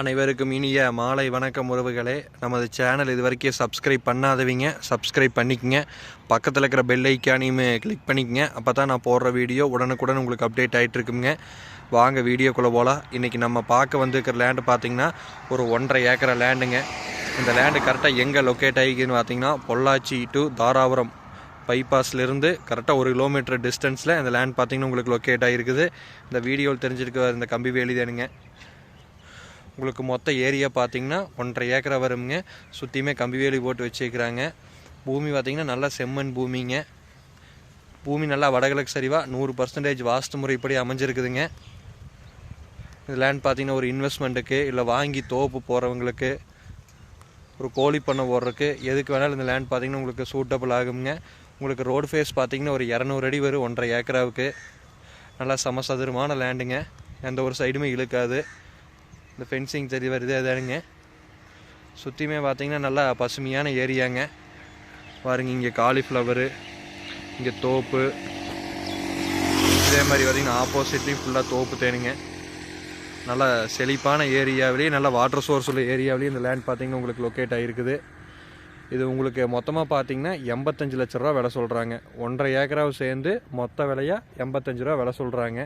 அனைவருக்கும் இனிய மாலை வணக்கம் உறவுகளே. நமது சேனல் இது வரைக்கும் சப்ஸ்கிரைப் பண்ணாதவங்க சப்ஸ்கிரைப் பண்ணிக்கங்க. பக்கத்தில் இருக்கிற பெல் ஐக்கானியுமே கிளிக் பண்ணிக்கங்க. அப்போ தான் நான் போடுற வீடியோ உடனுக்குடன் உங்களுக்கு அப்டேட் ஆகிட்டு இருக்குங்க வாங்க வீடியோக்குள்ளே போகலாம் இன்றைக்கி நம்ம பார்க்க வந்திருக்கிற லேண்டு பார்த்திங்கன்னா ஒரு ஒன்றரை ஏக்கரை லேண்டுங்க இந்த லேண்டு கரெக்டாக எங்கே லொக்கேட் ஆகிக்குன்னு பார்த்தீங்கன்னா பொள்ளாச்சி டு தாராபுரம் பைபாஸ்லேருந்து கரெக்டாக ஒரு கிலோமீட்டர் டிஸ்டன்ஸில் இந்த லேண்ட் பார்த்தீங்கன்னா உங்களுக்கு லொக்கேட் ஆகிருக்குது. இந்த வீடியோவில் தெரிஞ்சிருக்க இந்த கம்பி வேலி தானுங்க உங்களுக்கு மொத்த ஏரியா பார்த்தீங்கன்னா ஒன்றரை ஏக்கரா வருங்க. சுற்றியுமே கம்பி வேலி போட்டு வச்சுருக்கிறாங்க. பூமி பார்த்தீங்கன்னா நல்லா செம்மண் பூமிங்க. பூமி நல்லா வடகிழக்கு சரிவாக நூறு பர்சன்டேஜ் வாஸ்து முறைப்படி அமைஞ்சிருக்குதுங்க. இந்த லேண்ட் பார்த்தீங்கன்னா ஒரு இன்வெஸ்ட்மெண்ட்டுக்கு இல்லை வாங்கி தோப்பு போகிறவங்களுக்கு ஒரு கோழி பண்ணை போடுறதுக்கு எதுக்கு வேணாலும் இந்த லேண்ட் பார்த்தீங்கன்னா உங்களுக்கு சூட்டபிள் ஆகுங்க. உங்களுக்கு ரோடு ஃபேஸ் பார்த்திங்கன்னா ஒரு இரநூறு அடி வரும் ஒன்றரை ஏக்கராவுக்கு. நல்லா சமசதுரமான லேண்டுங்க எந்த ஒரு சைடுமே இழுக்காது. இந்த ஃபென்சிங் சரி வருது அதானுங்க சுற்றியுமே பார்த்தீங்கன்னா நல்லா பசுமையான ஏரியாங்க. பாருங்க இங்கே காலிஃப்ளவரு இங்கே தோப்பு. இதே மாதிரி வரீங்க ஆப்போசிட்லேயும் ஃபுல்லாக தோப்பு தேனுங்க. நல்லா செழிப்பான ஏரியாவிலேயே நல்ல வாட்டர் சோர்ஸ் உள்ள ஏரியாவிலேயே இந்த லேண்ட் பார்த்திங்கன்னா உங்களுக்கு லொக்கேட் ஆகிருக்குது இது உங்களுக்கு மொத்தமாக பார்த்தீங்கன்னா எண்பத்தஞ்சு லட்ச ரூபா விலை சொல்கிறாங்க ஒன்றரை ஏக்கராவை சேர்ந்து மொத்த விலையாக எண்பத்தஞ்சு ரூபா விலை சொல்கிறாங்க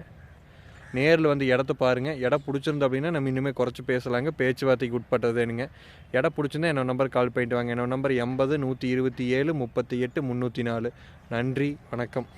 நேரில் வந்து இடத்த பாருங்கள் இடம் பிடிச்சிருந்தோம் அப்படின்னா நம்ம இனிமேல் குறைச்சி பேசலாங்க. பேச்சுவார்த்தைக்கு உட்பட்டதுனுங்க இடம் பிடிச்சிருந்தா என்னோட நம்பர் கால் பண்ணிட்டு வாங்க. என்னோட நம்பர் எண்பது நூற்றி இருபத்தி ஏழு முப்பத்தி எட்டு முந்நூற்றி நாலு. நன்றி. வணக்கம்.